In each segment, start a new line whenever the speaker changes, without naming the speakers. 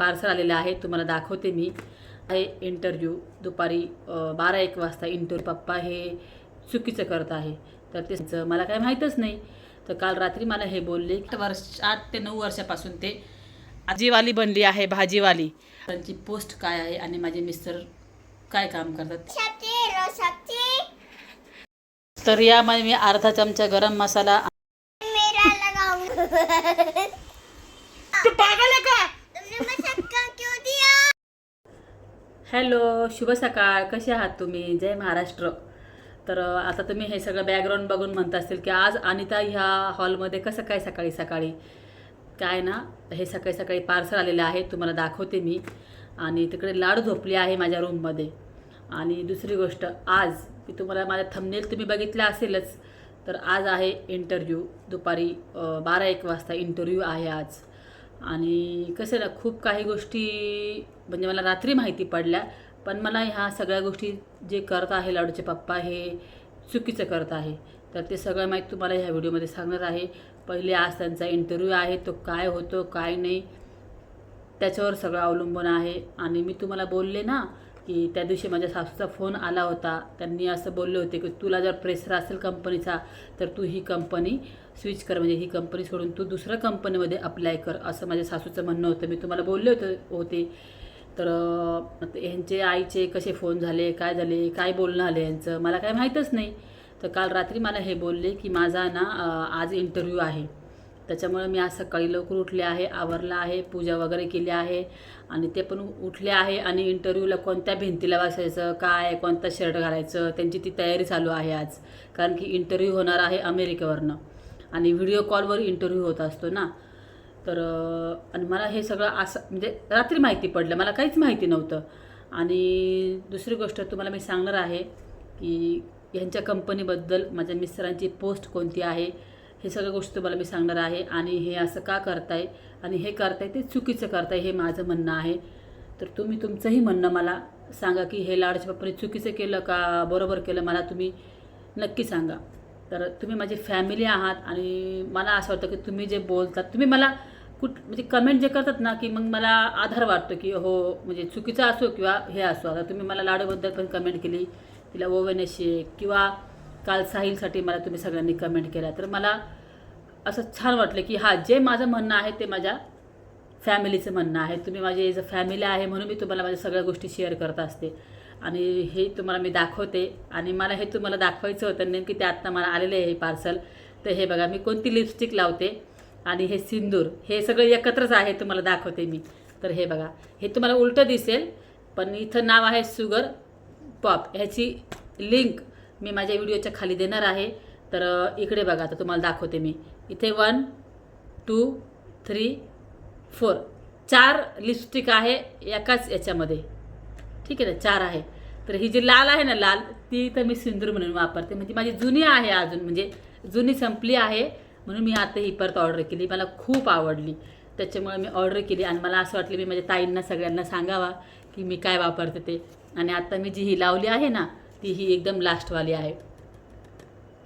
Parcel आलेलं आहे तुम्हाला दाखवते मी. आहे इंटरव्ह्यू दुपारी बारा एक वाजता इंटरव्ह्यू पप्पा हे चुकीचं करत आहे. तर ते मला काय माहीतच नाही. तर काल रात्री मला हे बोलले आठ वर्ष आठ ते नऊ वर्षापासून ते आजीवाली बनली आहे भाजीवाली. त्यांची पोस्ट काय आहे आणि माझे मिस्टर काय काम करतात? तर यामध्ये मी अर्धा चमचा गरम मसाला तू पागल का? हॅलो शुभ सकाळ. कसे आहात तुम्ही? जय महाराष्ट्र. तर आता तुम्ही हे सगळं बॅकग्राऊंड बघून म्हणत असतील की आज अनिता ह्या हॉलमध्ये कसं काय सकाळी सकाळी? काय ना हे सकाळी सकाळी पार्सल आलेलं आहे तुम्हाला दाखवते मी. आणि तिकडे लाडू झोपली आहे माझ्या रूममध्ये आणि दुसरी गोष्ट आज मी तुम्हाला माझ्या थंबनेल तुम्ही बघितलं असेलच तर आज आहे इंटरव्ह्यू दुपारी बारा एक वाजता इंटरव्ह्यू आहे आज. आणि कसं आहे ना खूप काही गोष्टी म्हणजे मला रात्री माहिती पडल्या पण मला ह्या सगळ्या गोष्टी जे करत आहे लाडूचे पप्पा हे चुकीचं करत आहे. तर ते सगळं माहीत तुम्हाला ह्या व्हिडिओमध्ये सांगणार आहे. पहिले आज त्यांचा इंटरव्ह्यू आहे तो काय होतो काय नाही त्याच्यावर सगळं अवलंबून आहे. आणि मी तुम्हाला बोलले ना की त्या दिवशी माझ्या सासूचा फोन आला होता. त्यांनी असं बोलले होते की तुला जर प्रेसर असेल कंपनीचा तर तू ही कंपनी स्विच कर. म्हणजे ही कंपनी सोडून तू दुसऱ्या कंपनीमध्ये अप्लाय कर असं माझ्या सासूचं म्हणणं होतं. मी तुम्हाला बोलले होते होते. तर ह्यांचे आईचे कसे फोन झाले काय झाले काय बोलणं आले यांचं? मला काय माहीतच नाही. तर काल रात्री मला हे बोलले की माझा ना आज इंटरव्ह्यू आहे. त्याच्यामुळे मी आज सकाळी लवकर उठले आहे आवरला आहे पूजा वगैरे केली आहे. आणि ते पण उठले आहे आणि इंटरव्ह्यूला कोणत्या भिंतीला बसायचं काय कोणता शर्ट घालायचं त्यांची ती तयारी चालू आहे आज. कारण की इंटरव्ह्यू होणार आहे अमेरिकेवरनं. आणि व्हिडिओ कॉलवर इंटरव्ह्यू होत असतो ना. तर आणि मला हे सगळं असं म्हणजे रात्री माहिती पडलं. मला काहीच माहिती नव्हतं. आणि दुसरी गोष्ट तुम्हाला मी सांगणार आहे की ह्यांच्या कंपनीबद्दल माझ्या मिस्टरांची पोस्ट कोणती आहे हे सगळ्या गोष्टी तुम्हाला मी सांगणार आहे. आणि हे असं का करताय? आणि हे करताय ते चुकीचं करताय हे माझं म्हणणं आहे. तर तुम्ही तुमचंही म्हणणं मला सांगा की हे लाडच्या पप्पाने चुकीचं केलं का बरोबर केलं मला तुम्ही नक्की सांगा. तर तुम्ही माझी फॅमिली आहात आणि मला असं वाटतं की तुम्ही जे बोलतात तुम्ही मला कुठ म्हणजे कमेंट जे करतात ना की मग मला आधार वाटतो की हो म्हणजे चुकीचं असो किंवा हे असो. आता तुम्ही मला लाडूबद्दल पण कमेंट केली तिला ओव्हन शेक किंवा काल साहिलसाठी मला तुम्ही सगळ्यांनी कमेंट केला. तर मला असं छान वाटलं की हां जे माझं म्हणणं आहे ते माझ्या फॅमिलीचं म्हणणं आहे. तुम्ही माझी एज अ फॅमिली आहे म्हणून मी तुम्हाला माझ्या सगळ्या गोष्टी शेअर करत असते. आणि हे तुम्हाला मी दाखवते. आणि मला हे तुम्हाला दाखवायचं होतं नेमकी ते आत्ता मला आलेलं आहे हे पार्सल तर हे बघा मी कोणती लिपस्टिक लावते? आणि हे सिंदूर हे सगळं एकत्रच आहे तुम्हाला दाखवते मी. तर हे बघा हे तुम्हाला उलटं दिसेल पण इथं नाव आहे शुगर पॉप. ह्याची लिंक मी माझ्या व्हिडिओच्या खाली देणार आहे. तर इकडे बघा आता तुम्हाला दाखवते मी. इथे वन टू थ्री फोर. चार लिपस्टिक आहे एकाच याच्यामध्ये. ठीक आहे ना? चार आहे. तर ही जी लाल आहे ना लाल ती तर मी सिंदूर म्हणून वापरते. म्हणजे माझी जुनी आहे अजून. म्हणजे जुनी संपली आहे. म्हणून मी आता ही परत ऑर्डर केली. मला खूप आवडली. त्याच्यामुळे मी ऑर्डर केली. आणि मला असं वाटलं मी माझ्या ताईंना सगळ्यांना सांगावा की मी काय वापरते ते. आणि आता मी जी ही लावली आहे ना ती ही एकदम लास्टवाली आहे.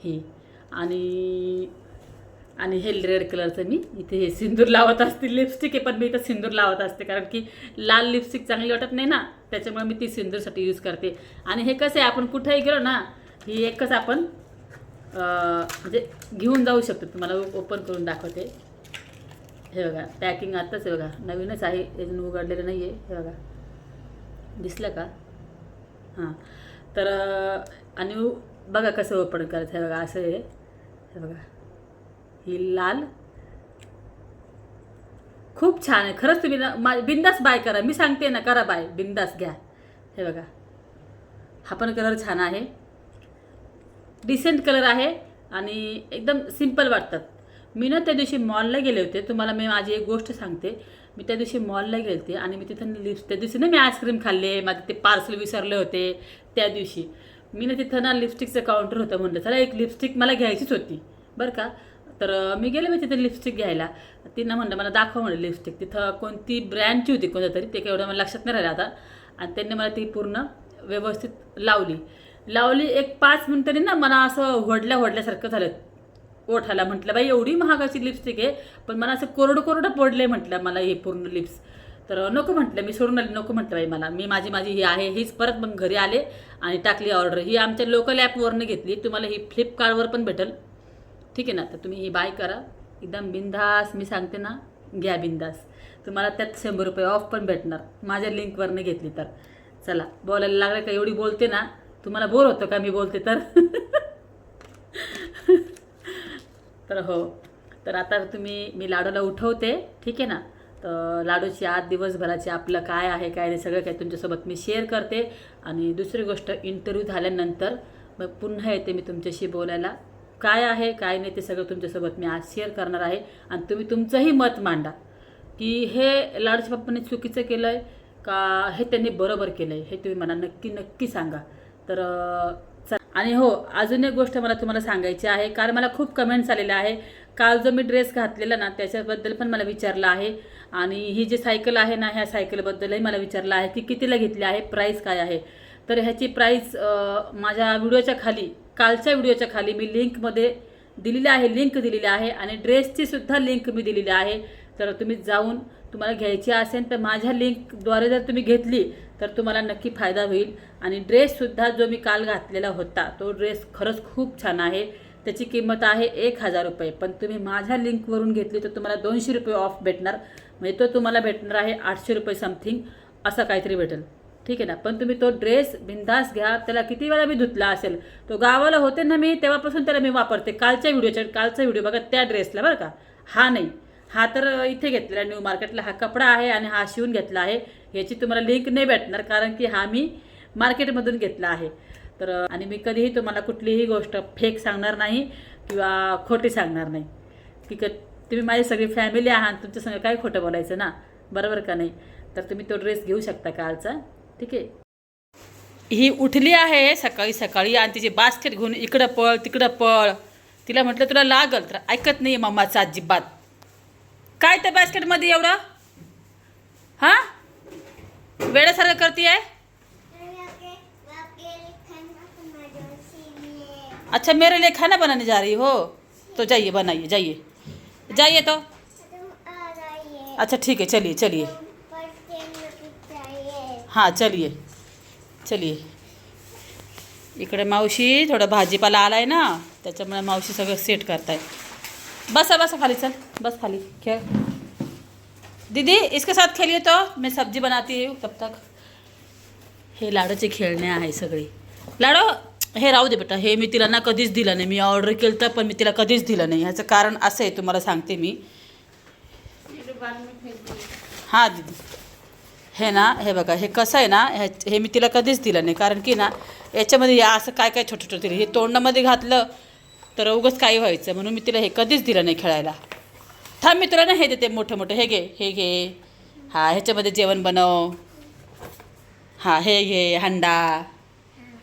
ही. आणि आणि हे रेड कलरचं मी इथे हे सिंदूर लावत असते. लिपस्टिक आहे पण मी इथं सिंदूर लावत असते कारण की लाल लिपस्टिक चांगली वाटत नाही ना त्याच्यामुळे मी ती सिंदूरसाठी यूज करते. आणि हे कसं आहे आपण कुठेही गेलो ना ही एकच आपण म्हणजे घेऊन जाऊ शकतो. तुम्हाला ओपन करून दाखवते. हे बघा पॅकिंग आत्ताच आहे बघा. नवीनच आहे अजून उघडलेलं नाही आहे हे बघा. दिसलं का? हां. तर आणि बघा कसं ओपन करायचं हे बघा असं आहे. हे बघा. ही लाल. खूप छान आहे. खरंच तुम्ही ना मा बिंदास बाय करा. मी सांगते ना करा बाय. बिंदास घ्या. हे बघा. हा पण कलर छान आहे. डिसेंट कलर आहे आणि एकदम सिंपल वाटतात. मी ना त्या दिवशी मॉलला गेले होते. तुम्हाला मी माझी एक गोष्ट सांगते. मी त्या दिवशी मॉलला गेले होते आणि मी तिथं लिप्स त्या दिवशी ना मी आईस्क्रीम खाल्ले माझे ते पार्सल विसरले होते त्या दिवशी. मी ना तिथं ना लिपस्टिकचं काउंटर होतं म्हणलं चला एक लिपस्टिक मला घ्यायचीच होती. बरं का? तर मी गेले मी तिथे लिपस्टिक घ्यायला. तिनं म्हणलं मला दाखव म्हणलं लिपस्टिक तिथं कोणती ब्रँडची होती कोणत्या तरी ते काही एवढं मला लक्षात नाही राहिलं आता. आणि त्यांनी मला ती पूर्ण व्यवस्थित लावली. लावली एक पाच मिनटांनी ना मला असं होडल्या होडल्यासारखं झालं. ओठाला म्हटलं बाई एवढी महागाची लिपस्टिक आहे पण मला असं कोरडं कोरडं पडलं म्हटलं मला हे पूर्ण लिप्स तर नको म्हटलं मी सोडून आले नको म्हटलं बाई मला. मी माझी माझी ही आहे हीच परत मग घरी आले आणि टाकली ऑर्डर ही आमच्या लोकल ॲपवरनं घेतली. तुम्हाला ही फ्लिपकार्टवर पण भेटेल. ठीक आहे ना? तर तुम्ही ही बाय करा. एकदम बिंदास मी सांगते ना घ्या बिंदास तुम्हाला त्यात शंभर रुपये ऑफ पण भेटणार. माझ्या लिंकवरनं घेतली तर. चला बोलायला लागलं का? एवढी बोलते ना तुम्हाला बोर होतं का मी बोलते तर? तर हो. तर आता तुम्ही मी लाडूला उठवते ठीक आहे ना? तर लाडूची आज दिवसभराची आपलं काय आहे काय नाही सगळं काय तुमच्यासोबत मी शेअर करते. आणि दुसरी गोष्ट इंटरव्ह्यू झाल्यानंतर मग पुन्हा येते मी तुमच्याशी बोलायला. काय आहे काय नाही ते सगळं तुमच्यासोबत मी आज शेअर करणार आहे. आणि तुम्ही तुमचंही मत मांडा की हे लाडूच्या पप्पांनी चुकीचं केलं आहे का हे त्यांनी बरोबर केलं आहे हे तुम्ही मला नक्की नक्की सांगा. तर आणि हो अजून एक गोष्ट मला तुम्हाला सांगायची आहे. कारण मला खूप कमेंट्स आलेल्या आहे. काल जो मी ड्रेस घातलेला ना त्याच्याबद्दल पण मला विचारलं आहे. आणि ही जी सायकल आहे ना ह्या सायकलबद्दलही मला विचारलं आहे की कितीला घेतली आहे प्राईस काय आहे? तर ह्याची प्राईस माझ्या व्हिडिओच्या खाली कालच्या व्हिडिओच्या खाली मी लिंकमध्ये दिलेली आहे लिंक दिलेली आहे. आणि ड्रेसची सुद्धा लिंक मी दिलेली आहे. तर तुम्ही जाऊन तुम्हाला घ्यायची असेल तर माझ्या लिंकद्वारे जर तुम्ही घेतली तर तुम्हाला नक्की फायदा होईल. आणि ड्रेससुद्धा जो मी काल घातलेला होता तो ड्रेस खरंच खूप छान आहे. त्याची किंमत आहे एक हजार रुपये. पण तुम्ही माझ्या लिंकवरून घेतली तर तुम्हाला दोनशे रुपये ऑफ भेटणार. म्हणजे तो तुम्हाला भेटणार आहे आठशे रुपये समथिंग असं काहीतरी भेटेल. ठीक आहे ना? पण तुम्ही तो ड्रेस बिंदास घ्या. त्याला किती वेळा मी धुतला असेल? तो गावाला होते ना मी तेव्हापासून त्याला मी वापरते. कालच्या व्हिडिओच्या कालचा व्हिडिओ बघा त्या ड्रेसला बरं का? हा नाही. हा तर इथे घेतलेला न्यू मार्केटला हा कपडा आहे आणि हा शिवून घेतला आहे. याची तुम्हाला लिंक नाही भेटणार कारण की हा मी मार्केटमधून घेतला आहे. तर आणि मी कधीही तुम्हाला कुठलीही गोष्ट फेक सांगणार नाही किंवा खोटी सांगणार नाही. की क तुम्ही माझी सगळी फॅमिली आहात तुमच्या संग काय खोटं बोलायचं ना? बरोबर का नाही? तर तुम्ही तो ड्रेस घेऊ शकता कालचा. ठीक आहे? ही उठली आहे सकाळी सकाळी आणि तिची बास्केट घेऊन इकडं पळ तिकडं पळ. तिला म्हटलं तुला लागल तर ऐकत नाही मम्माचा अजिबात. काय त्या एवढं? हाँ? वेळासारखं करते आहे अच्छा मेरे लिए खाना बनाने जा रही हो? तो जाइए, बनाइए, जाइए। जाइए तो। अच्छा ठीक है, चलिए चलिए। हाँ, चलिए चलिए। इकडे मावशी थोडा भाजीपाला आला आलाय ना, त्याच्यामुळे मावशी सगळं सेट करताय बसा बसा खाली चल बस खाली खेळ दीदी इसके साथ खेलिए तो मैं सब्जी बनाती हूँ तब तक। हे लाडूचे खेळणे आहे सगळी। लाडू हे राहू दे बेटा हे मी तिला ना कधीच दिलं नाही. मी ऑर्डर केलं तर पण मी तिला कधीच दिलं नाही. ह्याचं कारण असं आहे तुम्हाला सांगते मी. हां दीदी. हे ना हे बघा हे कसं आहे ना ह्या हे मी तिला कधीच दिलं नाही. कारण की ना याच्यामध्ये या असं काय काय छोटं छोटं हे तोंडामध्ये घातलं तर उगच काही व्हायचं. म्हणून मी तिला हे कधीच दिलं नाही खेळायला. थांब मी तुला ना हे देते मोठं मोठं. हे घे हे घे. हा ह्याच्यामध्ये जेवण बनव. हां हे घे हंडा.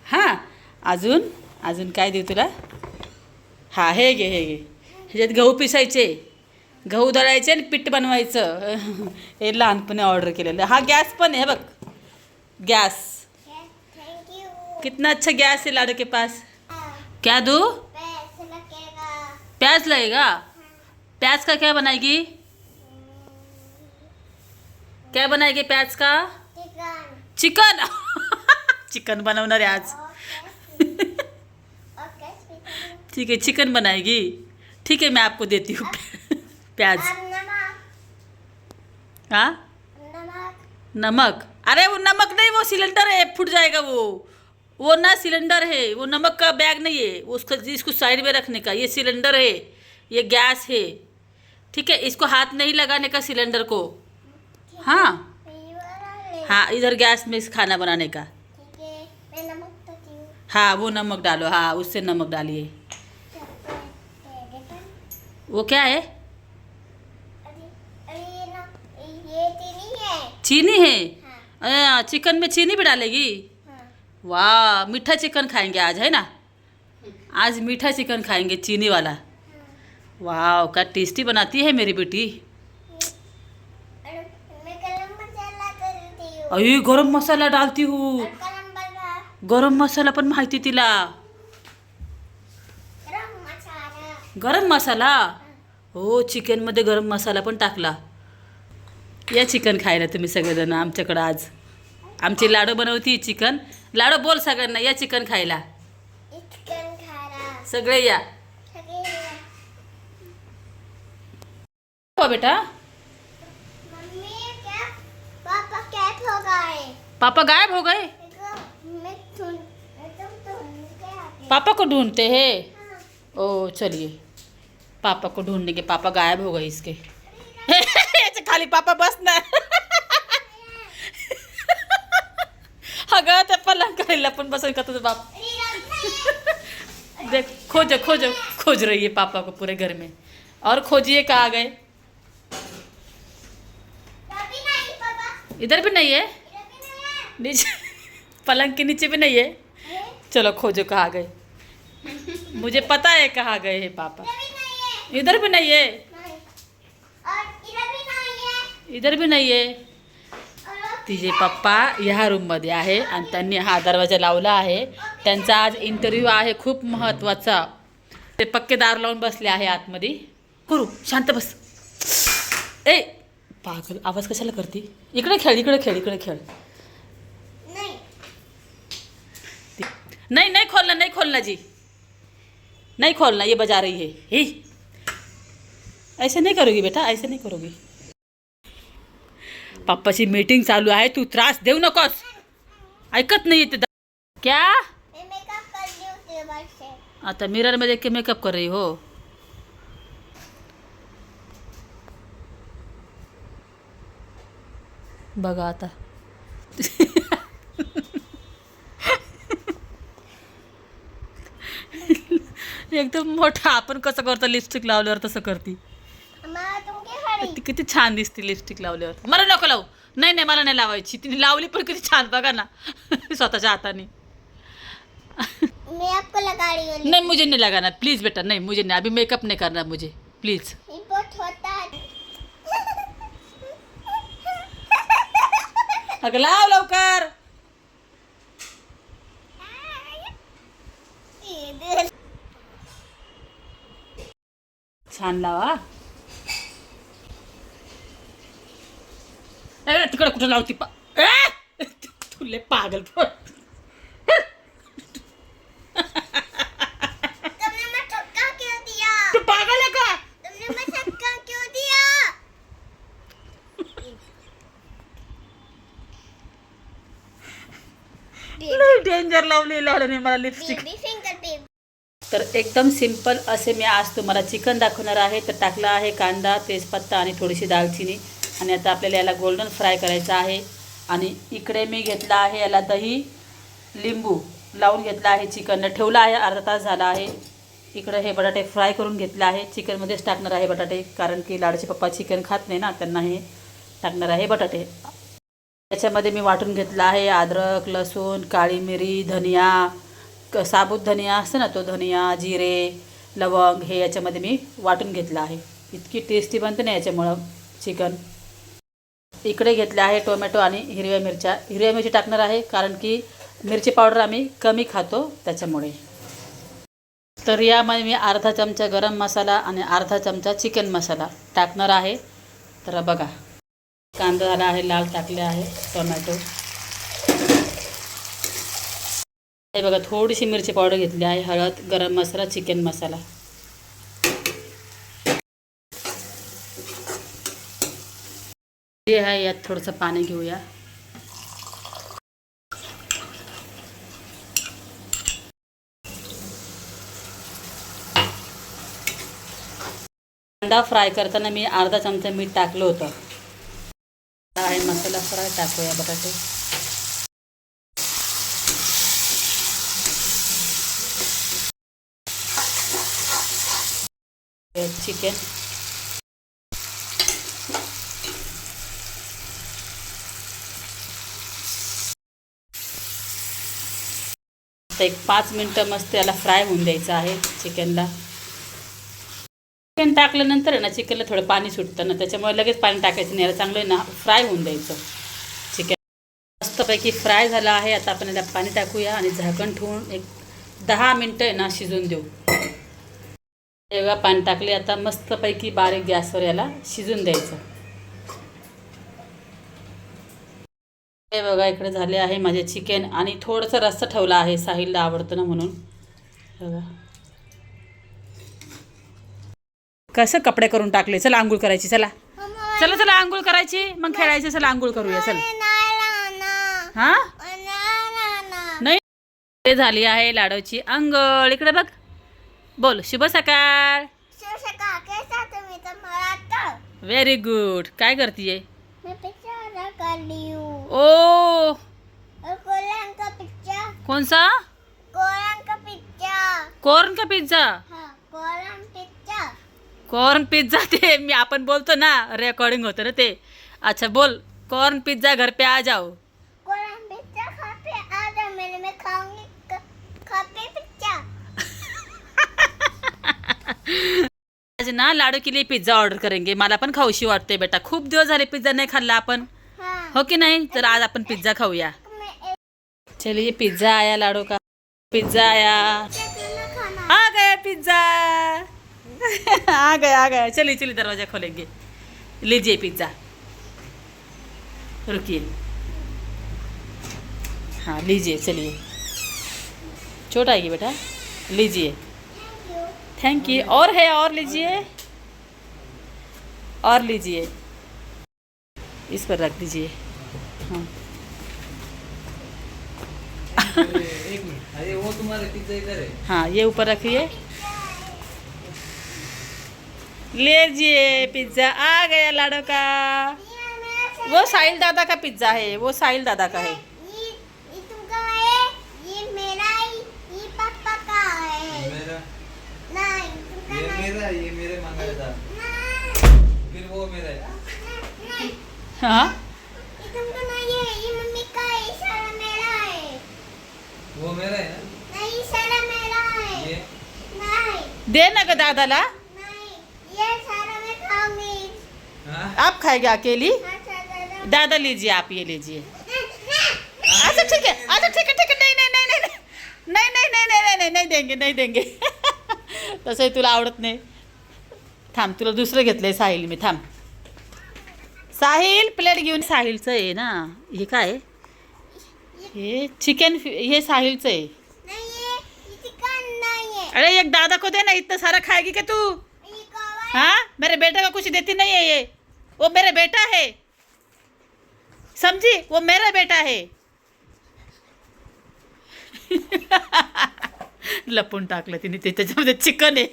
हां अजून? अजून काय देऊ तुला? हां हे घे हे घे. ह्याच्यात गहू पिसायचे. गहू दळायचे आणि पीठ बनवायचं. हे लहानपणी ऑर्डर केलेलं. हा गॅस पण आहे बघ. गॅस. कितना अच्छा गैस है लाडू के पास. क्या दो? प्याज लगेगा? प्याज का क्या बनाएगी? क्या बनाएगी प्याज का? चिकन। चिकन बनवणार आहे आज। ठीक है चिकन बनाएगी। ठीक है मैं आपको देती हूँ प्याज। हाँ? नमक। अरे वो नमक नहीं वो सिलेंडर है फूट जाएगा वो। वो ना सिलेंडर है वो नमक का बैग नहीं है उसका इसको साइड में रखने का ये सिलेंडर है ये गैस है ठीक है इसको हाथ नहीं लगाने का सिलेंडर को। हाँ। हाँ इधर गैस में इस खाना बनाने का। हाँ वो नमक डालो हाँ उससे नमक डालिए। वो क्या है? चीनी है? अ, चिकन में चीनी भी डालेगी? वाह मीठा चिकन खाएंगे आज है ना? आज मीठा चिकन खाएंगे चीनी वाला। वाह क्या टेस्टी बनाती है मेरी बेटी। अरे गरम मसाला डालती हूँ। गरम मसाला। पण माहिती तिला। गरम मसाला। हो चिकनमध्ये गरम मसाला पण टाकला. या चिकन खायला तुम्ही सगळेजण आमच्याकडं आज. आमची लाडू बनवती चिकन. लाडू बोल सगळ्यांना या चिकन खायला.
चिकन खारा
सगळे या. बेटा.
पापा कैप हो गए
पापा गायब हो गए? पापा को ढूंढते हैं?
हाँ।
ओ चलिए। पापा को ढूँढने के पापा गायब हो गए इसके। खाली पापा बसणार अगं त्या पलंग पण बसन का तुझं बाप। देख खोजो खोजो खोज रही है पापा को पूरे घर में। और खोजिए कहाँ गए? है
इधर भी नहीं है?
नीचे पलंग के नीचे भी नहीं है? चलो खोजो कहाँ गए। मुझे पता है कहाँ गए हैं पापा।
इधर भी नहीं है।
इधर भी नहीं है? तिचे पप्पा ह्या रूममध्ये आहे आणि त्यांनी हा दरवाजा लावला आहे. त्यांचा आज इंटरव्ह्यू आहे खूप महत्त्वाचा. ते पक्के दार लावून बसले आहे आतमध्ये. करू शांत बस. ए पागल आवाज कशाला करते? इकडे खेळ इकडे खेळ इकडे खेळ.
नहीं.
नहीं नहीं खोलना नहीं खोलना जी. नहीं खोलना ये बजा रही है. हे. ऐसे नहीं करोगी बेटा ऐसे नहीं करोगी. पप्पाची मीटिंग चालू आहे तू त्रास देऊ नकोस. ऐकत नाही ते क्या? आता मिररमध्ये के मेकअप कर रही हो. बघा आता. एकदम मोठा आपण कसं करतो लिपस्टिक लावल्यावर तसं करती. ती किती छान दिसते लिपस्टिक लावल्यावर. मला नको लावू. नाही नाही मला नाही लावायची. तिने लावली पण किती छान. बघा ना. स्वतःच्या हाताने.
मैं आपको लगा रही हूँ
नहीं मुझे नहीं लगाना प्लीज़ बेटा नहीं मुझे नहीं. अभी मेकअप नहीं करना मुझे. प्लीज़
ये बहुत छोटा है
अगं लाव लवकर. छान लावा. तिकडे कुठं लावती पा! तुले पागल तू पागल आहे का? डेंजर लावली लावलं मला लिपस्टिक तर एकदम सिंपल असे मी आज तुम्हाला चिकन दाखवणार आहे. तर टाकला आहे कांदा तेजपत्ता आणि थोडीशी दालचिनी. आणि आता आपल्याला याला गोल्डन फ्राय करायचं आहे. आणि इकडे मी घेतला आहे याला दही लिंबू लावून घेतला आहे चिकन ठेवलं आहे अर्धा तास झाला आहे. इकडं हे बटाटे फ्राय करून घेतलं आहे. चिकनमध्येच टाकणार आहे बटाटे कारण की लाडचे पप्पा चिकन खात नाही ना त्यांना हे टाकणार आहे बटाटे. त्याच्यामध्ये मी वाटून घेतला आहे अद्रक लसूण काळी मिरी धनिया क साबूत धनिया असतं ना तो धनिया जिरे लवंग हे याच्यामध्ये मी वाटून घेतलं आहे. इतकी टेस्टी बनते ना याच्यामुळं चिकन. इकडे घेतले आहे टोमॅटो आणि हिरव्या मिरच्या. हिरव्या मिरची टाकणार आहे कारण की मिरची पावडर आम्ही कमी खातो त्याच्यामुळे. तर यामध्ये मी अर्धा चमचा गरम मसाला आणि अर्धा चमचा चिकन मसाला टाकणार आहे. तर बघा कांदा झाला आहे लाल टाकले आहे टोमॅटो. हे बघा थोडीशी मिरची पावडर घेतली आहे हळद गरम मसाला चिकन मसाला. जे आहे यात थोडंसं पाणी घेऊया. कांदा फ्राय करताना मी अर्धा चमचा मीठ टाकलं होतं. आहे मसाला फ्राय टाकूया बटाटे. चिकन. आता एक पाच मिनटं मस्त याला फ्राय होऊन द्यायचं आहे चिकनला. चिकन टाकल्यानंतर ना चिकनला थोडं पाणी सुटतं ना त्याच्यामुळे लगेच पाणी टाकायचं नाही याला चांगलं आहे ना फ्राय होऊन द्यायचं. चिकन मस्तपैकी फ्राय झालं आहे आता आपण याला पाणी टाकूया आणि झाकण ठेवून एक दहा मिनटं आहे ना शिजून देऊ. तेव्हा पाणी टाकले आता मस्तपैकी बारीक गॅसवर याला शिजून द्यायचं. हे बघा इकडे झाले आहे माझे चिकन आणि थोडंसं रस्सा ठेवला आहे साहिलला आवडतं ना म्हणून. बघा. कसं कपडे करून टाकले? चला आंघोळ करायची चला. चला चला आंघोळ करायची. मग खेळायचं चला आंघोळ करूया चल. हा?
नाही.
ते झाली आहे लाडूची अंघोळ इकडे बघ. बोल शुभ सकाळ? व्हेरी गुड काय करतीये?
पिक्चर काढली
ओ.
और का पिक्चर
कोणसा?
कोरियन का पिक्चर
कॉर्न का पिझ्झा?
हाँ पिक्चर
कॉर्न पिझ्झा ते मी आपण बोलतो ना रेकॉर्डिंग होतं ना ते. अच्छा बोल. कॉर्न पिझ्झा घर पे आ जाओ.
खा पे आ जाओ मेरे में खाऊंगी. क- खा पे पिक्चर
आज ना लाडू के लिए पिझ्झा ऑर्डर करेंगे. मला पण खाऊशी वाटते बेटा. खूप दिवस झाले पिझ्झा नाही खाल्ला आपण.
हाँ।
हो की नाही? तर आज आपण पिझ्झा खाऊया। चलिए पिज़्ज़ा आया लाडो का। पिज़्ज़ा आया। आ गया पिज़्ज़ा। आ गया आ गया। चलिए चलिए दरवाज़ा खोलेंगे। लीजिए पिज़्ज़ा। रुकिए। हाँ लीजिए चलिए। चोट आएगी बेटा? लीजिए।
थैंक यू
और है और लीजिए। और लीजिए। इस पर रख दीजिए। हाँ।
अरे वो तुम्हारे पिज्जा इधर है
हाँ ये ऊपर रखिए। ले लीजिए पिज़्ज़ा। आ गया लाडो का। वो साहिल दादा का पिज़्ज़ा है वो साहिल दादा का है।
ये ये तुमका है ये मेरा ये पापा का है।
मेरा।
नहीं तुमका
ये
नहीं।
मेरा ये मेरे मंगाया था फिर वो मेरा है।
हाँ
ये तुमका नहीं है ये मम्मी का है ये सारा मेरा है
वो मेरा है ना
नहीं ये सारा मेरा है
ये
नहीं
दे ना ग दादाला
नहीं ये सारा मैं खाऊंगी
हाँ
आप खाएंगे अकेली
दादा
दादा लीजिए आप ये लीजिए
नहीं, नहीं।
अच्छा ठीक है अच्छा ठीक है ठीक है नहीं नहीं नहीं नहीं नहीं नहीं नहीं नहीं नहीं नहीं नहीं देंगे नाही देंगे तसंही तुला आवडत नाही थांब तुला दुसरं घेतलंय साहिल मी थांब साहिल प्लेट घेऊन साहिलचं आहे ना. हे काय? हे चिकन हे साहिलचं आहे अरे एक दादा को दे ना इतना सारा खाएगी क्या तू? हाँ? मेरे बेटे को कुछ देती नहीं है ये. वो मेरा बेटा है. समझी? वो मेरा बेटा है. लपून टाकलं तिने ते त्याच्यामध्ये चिकन आहे.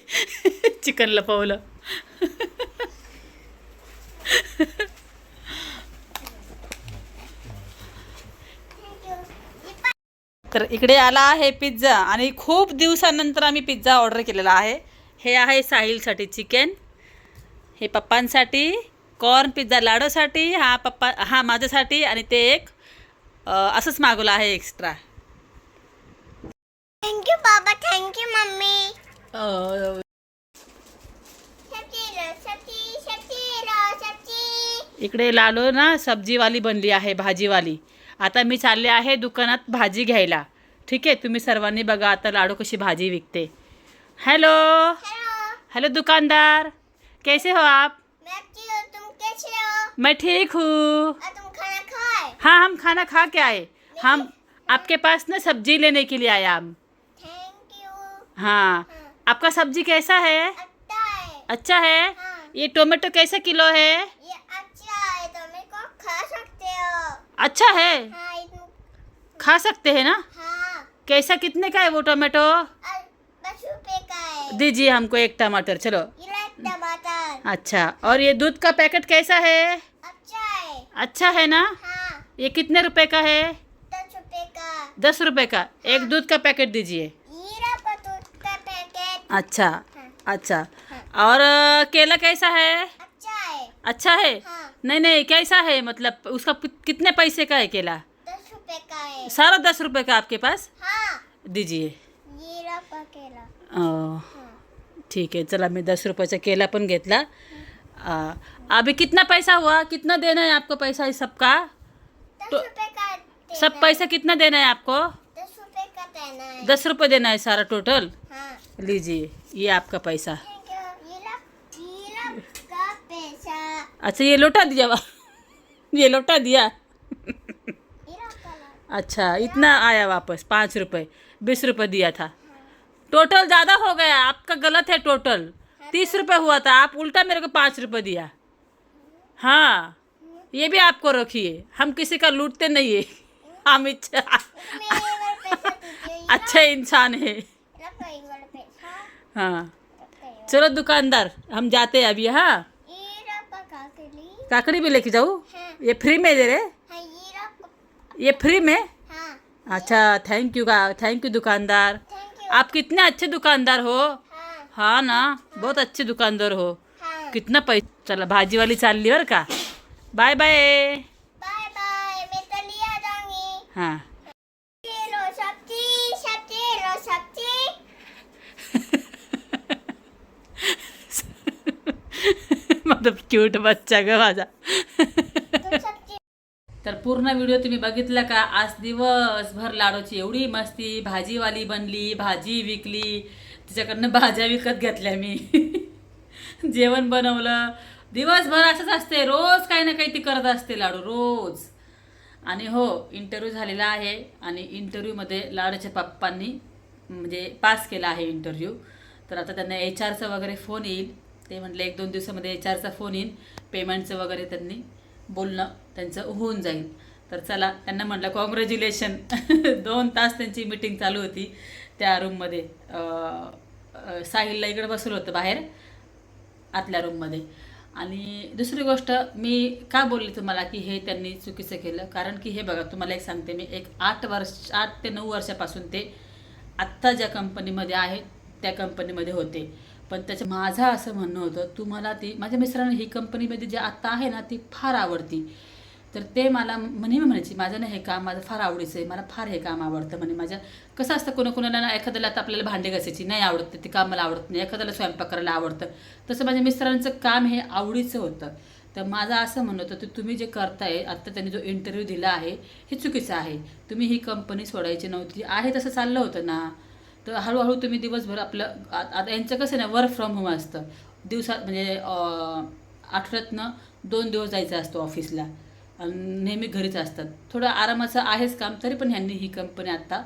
चिकन लपवलं
थैंक यू ये पा-
तर इकडे आला आहे पिझ्झा आणि खूप दिवसानंतर आम्ही पिझ्झा ऑर्डर केलेला आहे. हे आहे साहिलसाठी चिकन हे पप्पांसाठी कॉर्न पिझ्झा लाडूसाठी हा पप्पा हा माझ्यासाठी आणि ते एक असंच मागवलं आहे एक्स्ट्रा.
थैंक यू पापा थैंक यू मम्मी सब्जी लो सब्जी सब्जी लो सब्जी.
इकडे लालो ना सब्जीवाली बनली आहे भाजीवाली. आता मी चालले आहे दुकानात भाजी घ्यायला. ठीक आहे तुम्ही सर्वांनी बघा आता लाडू कशी भाजी विकते. हॅलो?
हेलो?
दुकानदार. कैसे हो आप?
मैं तुम कैसे हो?
मैं ठीक हूँ.
और तुम खाना खाए?
हाँ हम खाना खा के आए. हम आपके पास ना सब्ज़ी लेने के लिए आया हम.
थैंक
हाँ आपका सब्ज़ी कैसा है?
अच्छा है।
अच्छा है?
हाँ।
ये टोमेटो कैसे किलो है
ये अच्छा है तो मेरे को खा सकते हो
अच्छा है?
हाँ
खा सकते हैं ना?
हाँ।
कैसा कितने का है वो टोमेटो? दीजिए हमको एक टमाटर चलो।
टमाटर।
अच्छा और ये दूध का पैकेट कैसा है?
अच्छा है।
अच्छा है ना?
हाँ।
ये कितने रुपए का है?
दस रुपए का।
दस रुपए का। एक दूध का पैकेट दीजिए। अच्छा
हाँ।
अच्छा। और केला कैसा है?
अच्छा है।
अच्छा है?
हाँ।
नहीं नहीं कैसा है? मतलब उसका कितने पैसे का है केला?
दस रुपए का है।
सारा दस रुपए का आपके पास?
हाँ।
दीजिए। ठीक है चला मैं दस रुपये का केला पण घेतला. अभी कितना पैसा हुआ? कितना देना है आपको पैसा इस सबका तो-
रुपए का देना
सब पैसा कितना देना है आपको?
दस रुपए का देना है।
दस रुपये देना है सारा टोटल
हाँ।
लीजिए ये आपका पैसा। अच्छा। ये लौटा दिया ये लौटा दिया। अच्छा इतना आया वापस पाँच रुपये बीस रुपये दिया था। टोटल ज़्यादा हो गया आपका गलत है टोटल। तीस रुपये हुआ था आप उल्टा मेरे को पाँच रुपये दिया। हाँ ये भी आपको रखिए हम किसी का लूटते नहीं है हम इच्छा अच्छे इंसान है। हाँ। चलो दुकानदार हम जाते हैं अभी हाँ काकड़ी भी लेके जाऊँ?
हाँ।
ये फ्री में दे रहे?
हाँ ये
ये फ्री में?
हाँ।
अच्छा थैंक यू का थैंक यू दुकानदार। आप कितने अच्छे दुकानदार हो?
हाँ।
हाँ ना? बहुत अच्छे दुकानदार हो।
हाँ।
कितना पैसा चला भाजी वाली चाल का? बाय बाय
बाय बाय मैं तो लिया जाऊँगी।
हाँ। एकदम क्यूट बच्चा ग माझा. तर पूर्ण व्हिडिओ तुम्ही बघितला का? आज दिवसभर लाडूची एवढी मस्ती भाजीवाली बनली भाजी विकली. तिच्याकडनं भाज्या विकत घेतल्या मी. जेवण बनवलं. दिवसभर असंच असते रोज काही ना काही ती करत असते लाडू रोज. आणि हो इंटरव्ह्यू झालेला आहे आणि इंटरव्ह्यूमध्ये लाडूच्या पप्पांनी म्हणजे पास केला आहे इंटरव्ह्यू तर आता त्यांना एच आरचा वगैरे फोन येईल. ते म्हटले एक दोन दिवसामध्ये एच आरचा फोन येईन पेमेंटचं वगैरे त्यांनी बोलणं त्यांचं होऊन जाईल. तर चला त्यांना म्हटलं कॉंग्रॅच्युलेशन दोन तास त्यांची मीटिंग चालू होती त्या रूममध्ये साहिलला इकडे बसवलं होतं बाहेर आतल्या रूममध्ये आणि दुसरी गोष्ट मी का बोलले तुम्हाला की हे त्यांनी चुकीचं केलं? कारण की हे बघा तुम्हाला एक सांगते मी एक आठ वर्ष आठ ते नऊ वर्षापासून ते आत्ता ज्या कंपनीमध्ये आहेत त्या कंपनीमध्ये होते. पण त्याचं माझं असं म्हणणं होतं तुम्हाला ती माझ्या मिस्टरांना ही कंपनीमध्ये जे आत्ता आहे ना ती फार आवडती. तर ते मला म्हणे मी म्हणायची माझं ना हे काम माझं फार आवडीचं आहे मला फार हे काम आवडतं. म्हणे माझ्या कसं असतं कोणाकोणाला ना एखाद्याला आता आपल्याला भांडे घासायची नाही आवडत ते काम मला आवडत नाही एखाद्याला स्वयंपाक करायला आवडतं. तसं माझ्या मिस्टरांचं काम हे आवडीचं होतं. तर माझं असं म्हणणं होतं की तुम्ही जे करताय आत्ता त्यांनी जो इंटरव्ह्यू दिला आहे हे चुकीचं आहे. तुम्ही ही कंपनी सोडायची नव्हती आहे तसं चाललं होतं ना? तर हळूहळू तुम्ही दिवसभर आपलं आता यांचं कसं आहे वर्क फ्रॉम होम असतं. दिवसात म्हणजे आठवड्यातनं दोन दिवस जायचं असतं ऑफिसला आणि नेहमी घरीच असतात. थोडं आरामाचं आहेच काम तरी पण ह्यांनी ही कंपनी आत्ता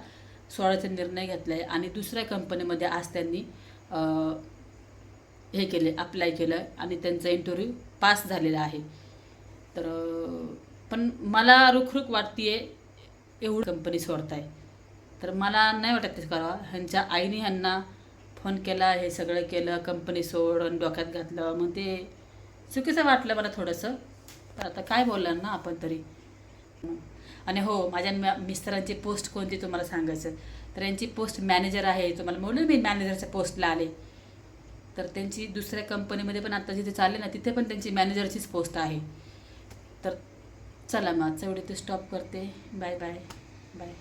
सोडायचा निर्णय घेतला आहे आणि दुसऱ्या कंपनीमध्ये आज त्यांनी हे केले अप्लाय केलं आणि त्यांचा इंटरव्ह्यू पास झालेला आहे. तर पण मला रुखरुख वाटते आहे एवढी कंपनी सोडताय. तर मला नाही वाटत ते करावं. ह्यांच्या आईने ह्यांना फोन केला हे सगळं केलं कंपनी सोड आणि डोक्यात घातलं. मग ते चुकीचं वाटलं मला थोडंसं. तर आता काय बोलणार ना आपण तरी. आणि हो माझ्या मॅ- मिस्टरांची पोस्ट कोणती तुम्हाला सांगायचं तर यांची पोस्ट मॅनेजर आहे. तुम्हाला म्हणून मी मॅनेजरच्या पोस्टला आले. तर त्यांची दुसऱ्या कंपनीमध्ये पण आता जिथे चालले ना तिथे पण त्यांची मॅनेजरचीच पोस्ट आहे. तर चला मग आजचा व्हिडिओ ते स्टॉप करते. Bye bye bye